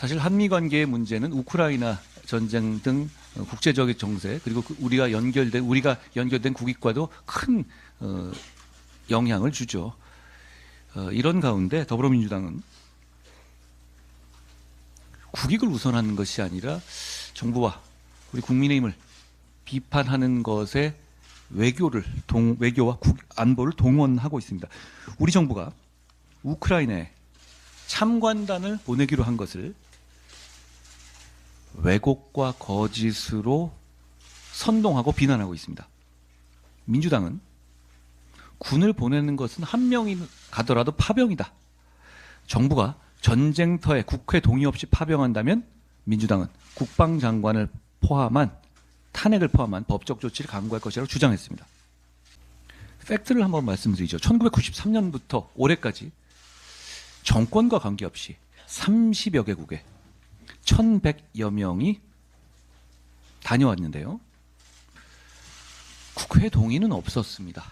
사실 한미 관계의 문제는 우크라이나 전쟁 등 어, 국제적인 정세 그리고 그 우리가 연결된 우리가 연결된 국익과도 큰 어, 영향을 주죠. 어, 이런 가운데 더불어민주당은 국익을 우선하는 것이 아니라 정부와 우리 국민의힘을 비판하는 것에 외교를 동, 외교와 국, 안보를 동원하고 있습니다. 우리 정부가 우크라이나에 참관단을 보내기로 한 것을 왜곡과 거짓으로 선동하고 비난하고 있습니다. 민주당은 군을 보내는 것은 한 명이 가더라도 파병이다. 정부가 전쟁터에 국회 동의 없이 파병한다면 민주당은 국방장관을 포함한 탄핵을 포함한 법적 조치를 강구할 것이라고 주장했습니다. 팩트를 한번 말씀드리죠. 1993년부터 올해까지 정권과 관계없이 30여 개국에 1,100여 명이 다녀왔는데요. 국회 동의는 없었습니다.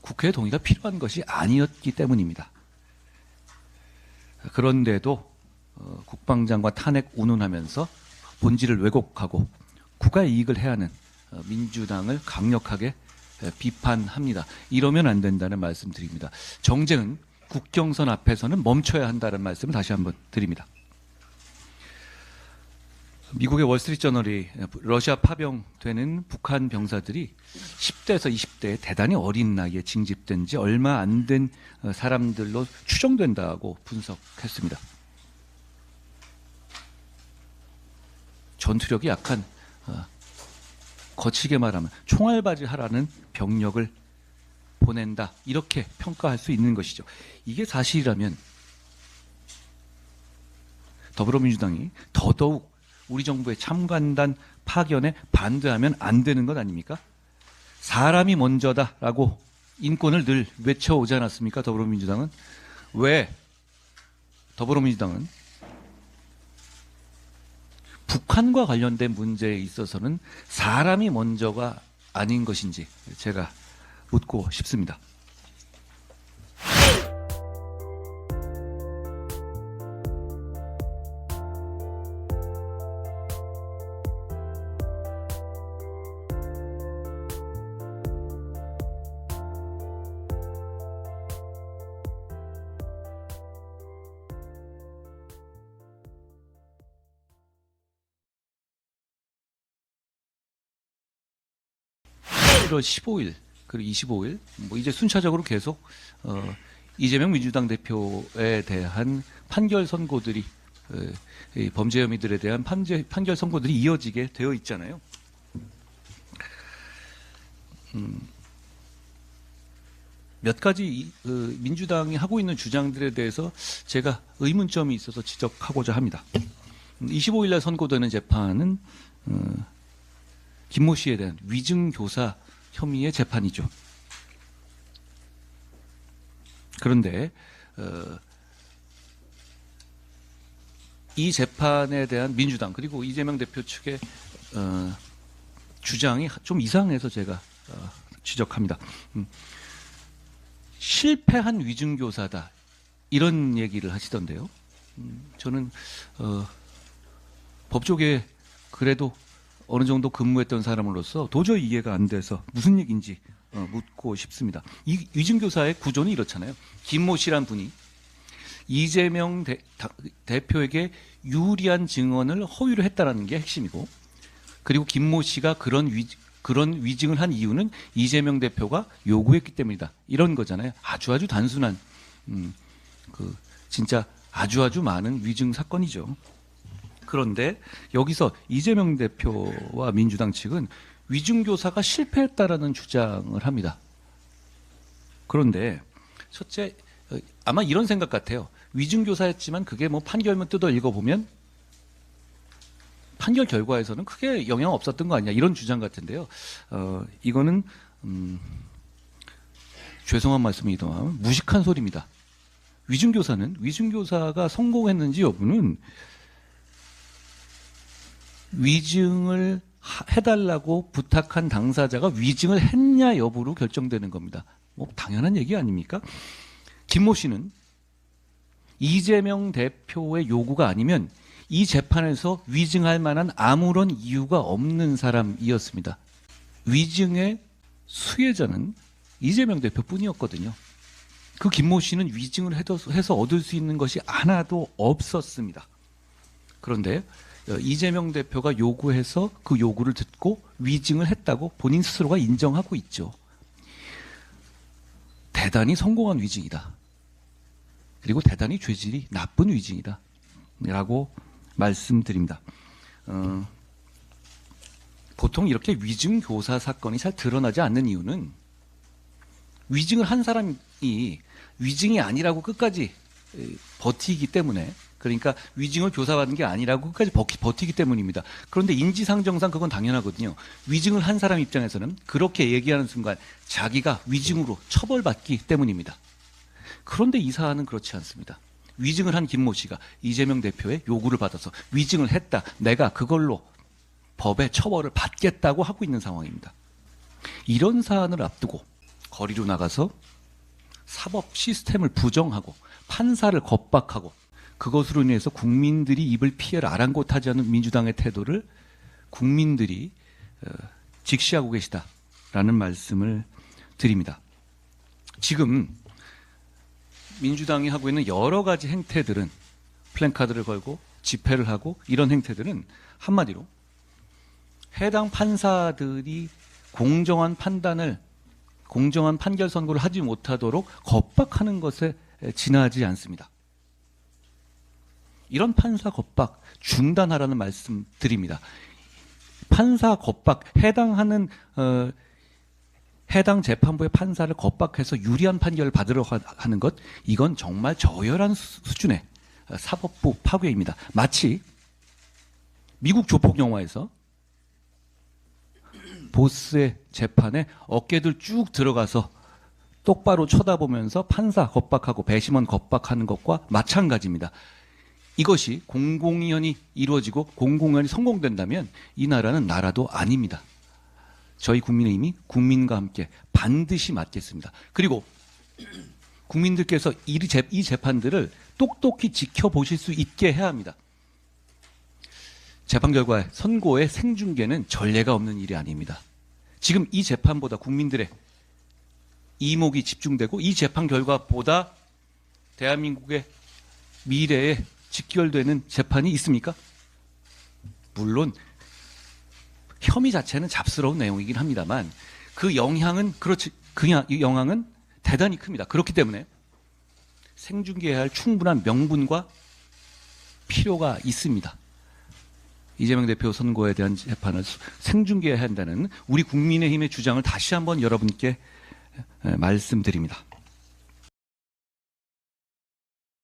국회 동의가 필요한 것이 아니었기 때문입니다. 그런데도 어, 국방장관 탄핵 운운하면서 본질을 왜곡하고 국가 이익을 해야 하는 어, 민주당을 강력하게 에, 비판합니다. 이러면 안 된다는 말씀 드립니다. 정쟁은 국경선 앞에서는 멈춰야 한다는 말씀을 다시 한번 드립니다. 미국의 월스트리트저널이 러시아 파병되는 북한 병사들이 10대에서 20대에 대단히 어린 나이에 징집된 지 얼마 안 된 사람들로 추정된다고 분석했습니다. 전투력이 약한 어, 거치게 말하면 총알바지 하라는 병력을 보낸다 이렇게 평가할 수 있는 것이죠. 이게 사실이라면 더불어민주당이 더더욱 우리 정부의 참관단 파견에 반대하면 안 되는 것 아닙니까? 사람이 먼저다라고 인권을 늘 외쳐오지 않았습니까? 더불어민주당은 왜 더불어민주당은 북한과 관련된 문제에 있어서는 사람이 먼저가 아닌 것인지 제가 묻고 싶습니다. 일 1월 15일 그리고 25일 뭐 이제 순차적으로 계속 어, 이재명 민주당 대표에 대한 판결 선고들이 어, 이 범죄 혐의들에 대한 판결, 판결 선고들이 이어지게 되어 있잖아요. 음, 몇 가지 이, 어, 민주당이 하고 있는 주장들에 대해서 제가 의문점이 있어서 지적하고자 합니다. 25일 날 선고되는 재판은 어, 김모 씨에 대한 위증 교사 혐의의 재판이죠. 그런데 어, 이 재판에 대한 민주당 그리고 이재명 대표 측의 어, 주장이 좀 이상해서 제가 어, 지적합니다. 음, 실패한 위증교사다 이런 얘기를 하시던데요. 음, 저는 어, 법조계 그래도 어느 정도 근무했던 사람으로서 도저히 이해가 안 돼서 무슨 얘기인지 어, 묻고 싶습니다. 이 위증교사의 구조는 이렇잖아요. 김모 씨란 분이 이재명 대, 표에게 유리한 증언을 허위로 했다라는 게 핵심이고 그리고 김모 씨가 그런 위 그런 위증을 한 이유는 이재명 대표가 요구했기 때문이다. 이런 거잖아요. 아주 아주 단순한 음, 그 진짜 아주 아주 많은 위증 사건이죠. 그런데 여기서 이재명 대표와 민주당 측은 위중교사가 실패했다라는 주장을 합니다. 그런데 첫째 어, 아마 이런 생각 같아요. 위중교사였지만 그게 뭐 판결문 뜯어 읽어보면 판결 결과에서는 크게 영향 없었던 거 아니냐 이런 주장 같은데요. 어, 이거는 음, 죄송한 말씀이지만 무식한 소리입니다. 위중교사는 위중교사가 성공했는지 여부는 위증을 하- 해달라고 부탁한 당사자가 위증을 했냐 여부로 결정되는 겁니다. 뭐 당연한 얘기 아닙니까? 김모 씨는 이재명 대표의 요구가 아니면 이 재판에서 위증할 만한 아무런 이유가 없는 사람이었습니다. 위증의 수혜자는 이재명 대표뿐이었거든요. 그 김모 씨는 위증을 해서 얻을 수 있는 것이 하나도 없었습니다. 그런데 어, 이재명 대표가 요구해서 그 요구를 듣고 위증을 했다고 본인 스스로가 인정하고 있죠. 대단히 성공한 위증이다. 그리고 대단히 죄질이 나쁜 위증이다. 라고 말씀드립니다. 어, 보통 이렇게 위증 교사 사건이 잘 드러나지 않는 이유는 위증을 한 사람이 위증이 아니라고 끝까지 에, 버티기 때문에 그러니까 위증을 교사받은 게 아니라고 끝까지 버티, 버티기 때문입니다. 그런데 인지상정상 그건 당연하거든요. 위증을 한 사람 입장에서는 그렇게 얘기하는 순간 자기가 위증으로 처벌받기 때문입니다. 그런데 이 사안은 그렇지 않습니다. 위증을 한 김모 씨가 이재명 대표의 요구를 받아서 위증을 했다. 내가 그걸로 법의 처벌을 받겠다고 하고 있는 상황입니다. 이런 사안을 앞두고 거리로 나가서 사법 시스템을 부정하고 판사를 겁박하고 그것으로 인해서 국민들이 입을 피해를 아랑곳하지 않는 민주당의 태도를 국민들이 어, 직시하고 계시다라는 말씀을 드립니다. 지금 민주당이 하고 있는 여러 가지 행태들은 플랜카드를 걸고 집회를 하고 이런 행태들은 한마디로 해당 판사들이 공정한 판단을 공정한 판결 선고를 하지 못하도록 겁박하는 것에 지나지 않습니다. 이런 판사 겁박 중단하라는 말씀 드립니다. 판사 겁박 해당하는 어, 해당 재판부의 판사를 겁박해서 유리한 판결을 받으려 하- 하는 것 이건 정말 저열한 수- 수준의 어, 사법부 파괴입니다. 마치 미국 조폭 영화에서 보스의 재판에 어깨들 쭉 들어가서 똑바로 쳐다보면서 판사 겁박하고 배심원 겁박하는 것과 마찬가지입니다. 이것이 공공위원이 이루어지고 공공위원이 성공된다면 이 나라는 나라도 아닙니다. 저희 국민의힘이 국민과 함께 반드시 맡겠습니다. 그리고 국민들께서 이 재판들을 똑똑히 지켜보실 수 있게 해야 합니다. 재판 결과의 선고의 생중계는 전례가 없는 일이 아닙니다. 지금 이 재판보다 국민들의 이목이 집중되고 이 재판 결과보다 대한민국의 미래에 직결되는 재판이 있습니까? 물론 혐의 자체는 잡스러운 내용이긴 합니다만 그 영향은 그렇지 그냥 이 영향은 대단히 큽니다. 그렇기 때문에 생중계해야 할 충분한 명분과 필요가 있습니다. 이재명 대표 선거에 대한 재판을 수- 생중계해야 한다는 우리 국민의힘의 주장을 다시 한번 여러분께 에, 말씀드립니다.